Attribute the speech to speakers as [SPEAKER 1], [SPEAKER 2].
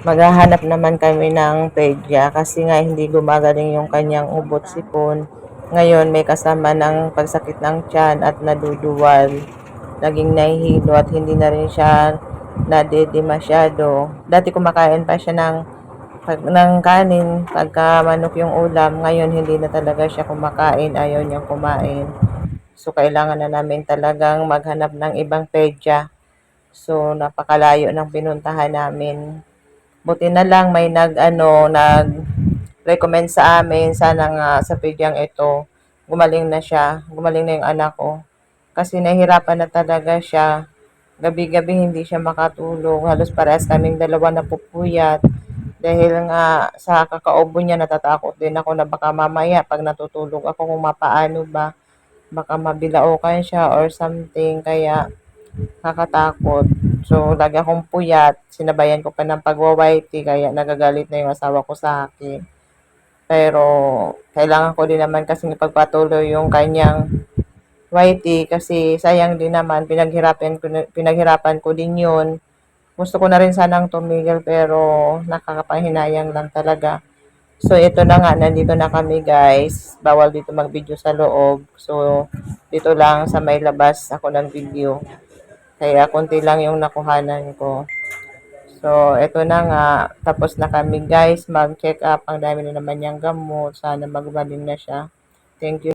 [SPEAKER 1] maghahanap naman kami ng pedya kasi nga hindi gumagaling yung kanyang ubot sipon. Ngayon may kasama ng pagsakit ng tiyan at naduduwal. Naging nahihilo at hindi na rin siya nadede masyado. Dati kumakain pa siya ng pag, ng kanin pagka manok yung ulam. Ngayon hindi na talaga siya kumakain. Ayaw niyang kumain. So kailangan na namin talagang maghanap ng ibang pedya. So napakalayo ng pinuntahan namin. Buti na lang may nag ano nag recommend sa amin sana nga sa pedyang ito gumaling na siya, gumaling na yung anak ko. Kasi nahihirapan na talaga siya. Gabi-gabi hindi siya makatulog. Halos parehas kaming dalawa na pupuyat. Dahil nga sa kakaubo niya natatakot din ako na baka mamaya pag natutulog ako kung mapaano ba. Baka mabilaukan siya or something. Kaya Nakakatakot. So, lagi akong puyat. Sinabayan ko pa ng pagwa-whitey, kaya nagagalit na yung asawa ko sa akin. Pero, kailangan ko din naman kasi ipagpatuloy yung kanyang whitey kasi sayang din naman, pinaghirapan ko, na- pinaghirapan ko din yun. Gusto ko na rin sanang tumigil pero nakakapahinayang lang talaga. So, ito na nga, nandito na kami guys. Bawal dito mag-video sa loob. So, dito lang sa may labas ako ng video. Kaya konti lang yung nakuhanan ko. So, eto na nga. Tapos na kami guys. Mag-check up. Ang dami na naman niyang gamot. Sana magbaling na siya. Thank you.